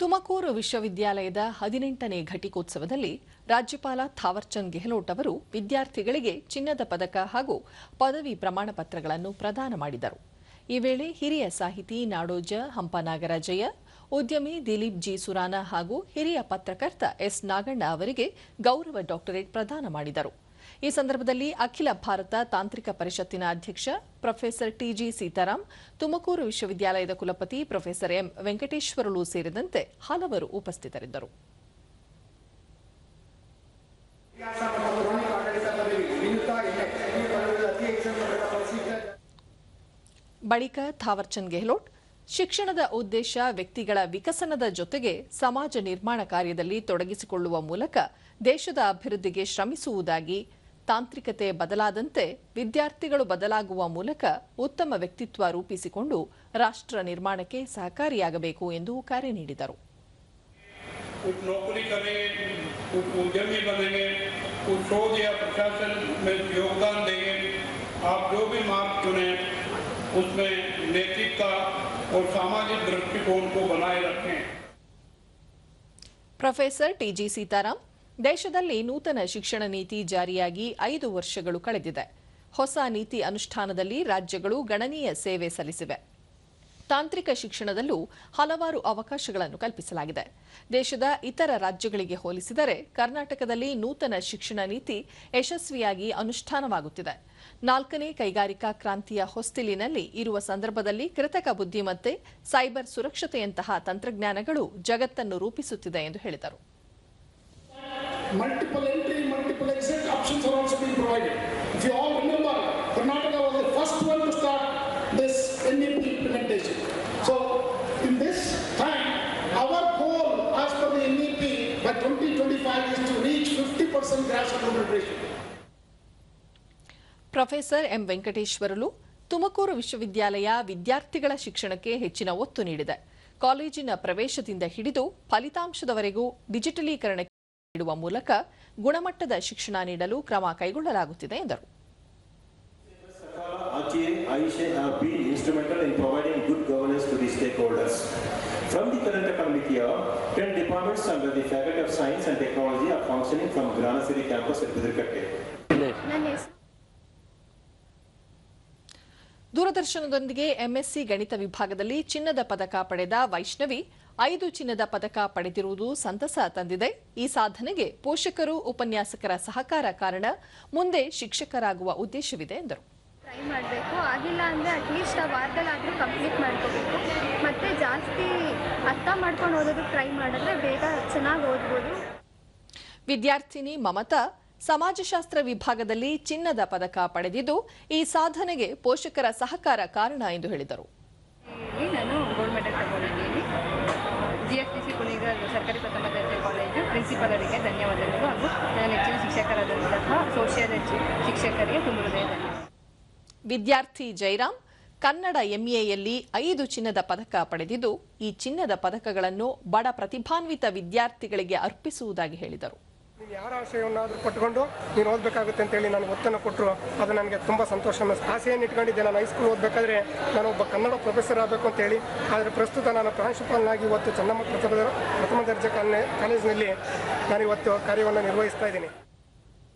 ತುಮಕೂರು ವಿಶ್ವವಿದ್ಯಾಲಯದ ಹದಿನೆಂಟನೇ ಘಟಿಕೋತ್ಸವದಲ್ಲಿ ರಾಜ್ಯಪಾಲ ಥಾವರ್ಚಂದ್ ಗೆಹ್ಲೋಟ್ ಅವರು ವಿದ್ಯಾರ್ಥಿಗಳಿಗೆ ಚಿನ್ನದ ಪದಕ ಹಾಗೂ ಪದವಿ ಪ್ರಮಾಣ ಪತ್ರಗಳನ್ನು ಪ್ರದಾನ ಮಾಡಿದರು. ಈ ವೇಳೆ ಹಿರಿಯ ಸಾಹಿತಿ ನಾಡೋಜ ಹಂಪನಾಗರಾಜಯ್ಯ, ಉದ್ಯಮಿ ದಿಲೀಪ್ ಜಿ ಸುರಾನ ಹಾಗೂ ಹಿರಿಯ ಪತ್ರಕರ್ತ ಎಸ್ ನಾಗಣ್ಣ ಅವರಿಗೆ ಗೌರವ ಡಾಕ್ಟರೇಟ್ ಪ್ರದಾನ ಮಾಡಿದರು. ಈ ಸಂದರ್ಭದಲ್ಲಿ ಅಖಿಲ ಭಾರತ ತಾಂತ್ರಿಕ ಪರಿಷತ್ತಿನ ಅಧ್ಯಕ್ಷ ಪ್ರೊಫೆಸರ್ ಟಿಜಿ ಸೀತಾರಾಂ, ತುಮಕೂರು ವಿಶ್ವವಿದ್ಯಾಲಯದ ಕುಲಪತಿ ಪ್ರೊಫೆಸರ್ ಎಂ ವೆಂಕಟೇಶ್ವರಲು ಸೇರಿದಂತೆ ಹಲವರು ಉಪಸ್ಥಿತರಿದ್ದರು. ಬಳಿಕ ಥಾವರ್ಚಂದ್ ಗೆಹ್ಲೋಟ್, ಶಿಕ್ಷಣದ ಉದ್ದೇಶ ವ್ಯಕ್ತಿಗಳ ವಿಕಸನದ ಜೊತೆಗೆ ಸಮಾಜ ನಿರ್ಮಾಣ ಕಾರ್ಯದಲ್ಲಿ ತೊಡಗಿಸಿಕೊಳ್ಳುವ ಮೂಲಕ ದೇಶದ ಅಭಿವೃದ್ಧಿಗೆ ಶ್ರಮಿಸುವುದಾಗಿ ತಾಂತ್ರಿಕತೆ ಬದಲಾದಂತೆ ವಿದ್ಯಾರ್ಥಿಗಳು ಬದಲಾಗುವ ಮೂಲಕ ಉತ್ತಮ ವ್ಯಕ್ತಿತ್ವ ರೂಪಿಸಿಕೊಂಡು ರಾಷ್ಟ್ರ ನಿರ್ಮಾಣಕ್ಕೆ ಸಹಕಾರಿಯಾಗಬೇಕು ಎಂದು ಕರೆ ನೀಡಿದರು. ಪ್ರೊಫೆಸರ್ ಟಿಜಿ ಸೀತಾರಾಮ್ ದೇಶದಲ್ಲಿ ನೂತನ ಶಿಕ್ಷಣ ನೀತಿ ಜಾರಿಯಾಗಿ ಐದು ವರ್ಷಗಳು ಕಳೆದಿದೆ. ಹೊಸ ನೀತಿ ಅನುಷ್ಠಾನದಲ್ಲಿ ರಾಜ್ಯಗಳು ಗಣನೀಯ ಸೇವೆ ಸಲ್ಲಿಸಿವೆ. ತಾಂತ್ರಿಕ ಶಿಕ್ಷಣದಲ್ಲೂ ಹಲವಾರು ಅವಕಾಶಗಳನ್ನು ಕಲ್ಪಿಸಲಾಗಿದೆ. ದೇಶದ ಇತರ ರಾಜ್ಯಗಳಿಗೆ ಹೋಲಿಸಿದರೆ ಕರ್ನಾಟಕದಲ್ಲಿ ನೂತನ ಶಿಕ್ಷಣ ನೀತಿ ಯಶಸ್ವಿಯಾಗಿ ಅನುಷ್ಠಾನವಾಗುತ್ತಿದೆ. ನಾಲ್ಕನೇ ಕೈಗಾರಿಕಾ ಕ್ರಾಂತಿಯ ಹೊಸ್ತಿಲಿನಲ್ಲಿ ಇರುವ ಸಂದರ್ಭದಲ್ಲಿ ಕೃತಕ ಬುದ್ಧಿಮತ್ತೆ, ಸೈಬರ್ ಸುರಕ್ಷತೆಯಂತಹ ತಂತ್ರಜ್ಞಾನಗಳು ಜಗತ್ತನ್ನು ರೂಪಿಸುತ್ತಿದೆ ಎಂದು ಹೇಳಿದರು. Multiple entry, multiple exit options are also being provided. If you all remember, Karnataka was the first one to start this NEP implementation. So, in this time, our goal as per the NEP by 2025 is to reach 50% grass gas ratio. Professor M Venkateshwarlu Tumakuru ವಿಶ್ವವಿದ್ಯಾಲಯ ವಿದ್ಯಾರ್ಥಿಗಳ ಶಿಕ್ಷಣಕ್ಕೆ ಹೆಚ್ಚಿನ ಒತ್ತು ನೀಡಿದೆ ಕಾಲೇಜಿನ ಪ್ರವೇಶದಿಂದ ಹಿಡಿದು ಫಲಿತಾಂಶದವರೆಗೂ ಡಿಜಿಟಲೀಕರಣಕ್ಕೆ ನೀಡುವ ಮೂಲಕ ಗುಣಮಟ್ಟದ ಶಿಕ್ಷಣ ನೀಡಲು ಕ್ರಮ ಕೈಗೊಳ್ಳಲಾಗುತ್ತಿದೆ ಎಂದರು. From the current academic year, 10 departments under the Faculty of Science and Technology are functioning from Granasiri campus at ದೂರದರ್ಶನದೊಂದಿಗೆ ಎಂಎಸ್ಸಿ ಗಣಿತ ವಿಭಾಗದಲ್ಲಿ ಚಿನ್ನದ ಪದಕ ಪಡೆದ ವೈಷ್ಣವಿ ಐದು ಚಿನ್ನದ ಪದಕ ಪಡೆದಿರುವುದು ಸಂತಸ ತಂದಿದೆ. ಈ ಸಾಧನೆಗೆ ಪೋಷಕರು ಉಪನ್ಯಾಸಕರ ಸಹಕಾರ ಕಾರಣ. ಮುಂದೆ ಶಿಕ್ಷಕರಾಗುವ ಉದ್ದೇಶವಿದೆ ಎಂದರು. ಟ್ರೈ ಮಾಡಬೇಕು. ಆಗಿಲ್ಲ ಅಂದರೆ ಅಟ್ಲೀಸ್ಟ್ ಆ ವಾರದಲ್ಲಾದರೂ ಕಂಪ್ಲೀಟ್ ಮಾಡ್ಕೋಬೇಕು. ಮತ್ತೆ ಜಾಸ್ತಿ ಅರ್ಥ ಮಾಡ್ಕೊಂಡು ಓದೋದು ಟ್ರೈ ಮಾಡಿದ್ರೆ ಬೇಗ ಚೆನ್ನಾಗಿ ಓದ್ಬೋದು. ವಿದ್ಯಾರ್ಥಿನಿ ಮಮತಾ ಸಮಾಜಶಾಸ್ತ್ರ ವಿಭಾಗದಲ್ಲಿ ಚಿನ್ನದ ಪದಕ ಪಡೆದಿದ್ದು. ಈ ಸಾಧನೆಗೆ ಪೋಷಕರ ಸಹಕಾರ ಕಾರಣ ಎಂದು ಹೇಳಿದರು. ಪ್ರಿನ್ಸಿಪಾಲರಿಗೆ ಧನ್ಯವಾದಗಳು ಹಾಗೂ ನನ್ನ ನೆಚ್ಚಿನ ಶಿಕ್ಷಕರಾದಂತಹ ಸೋಷಿಯಾಲಜಿ ಶಿಕ್ಷಕರಿಗೆ ತುಂಬ ಹೃದಯ ವಿದ್ಯಾರ್ಥಿ ಜೈರಾಮ್ ಕನ್ನಡ ಎಂಎಯಲ್ಲಿ ಐದು ಚಿನ್ನದ ಪದಕ ಪಡೆದಿದ್ದು, ಈ ಚಿನ್ನದ ಪದಕಗಳನ್ನು ಬಡ ಪ್ರತಿಭಾನ್ವಿತ ವಿದ್ಯಾರ್ಥಿಗಳಿಗೆ ಅರ್ಪಿಸುವುದಾಗಿ ಹೇಳಿದರು. ಯಾರ ಆಶಯವನ್ನಾದರೂ ಪಟ್ಟುಕೊಂಡು ನೀನು ಓದಬೇಕಾಗುತ್ತೆ ಅಂತೇಳಿ ನಾನು ಒತ್ತನ್ನು ಕೊಟ್ಟರು. ಅದು ನನಗೆ ತುಂಬ ಸಂತೋಷ. ಅನ್ನಿಸ್ತು ಆಸೆಯನ್ನು ಇಟ್ಕೊಂಡಿದ್ದೆ. ನಾನು ಹೈಸ್ಕೂಲ್ ಓದಬೇಕಾದ್ರೆ ನಾನು ಒಬ್ಬ ಕನ್ನಡ ಪ್ರೊಫೆಸರ್ ಆಗಬೇಕು ಅಂತೇಳಿ. ಆದರೆ ಪ್ರಸ್ತುತ ನಾನು ಪ್ರಾಂಶುಪಾಲನಾಗಿ ಇವತ್ತು ಚೆನ್ನಮ್ಮ ಪ್ರಥಮ ಪ್ರಥಮ ದರ್ಜೆ ಕಾಲೇಜಿನಲ್ಲಿ ನಾನು ಇವತ್ತು ಕಾರ್ಯವನ್ನು ನಿರ್ವಹಿಸ್ತಾ ಇದ್ದೀನಿ.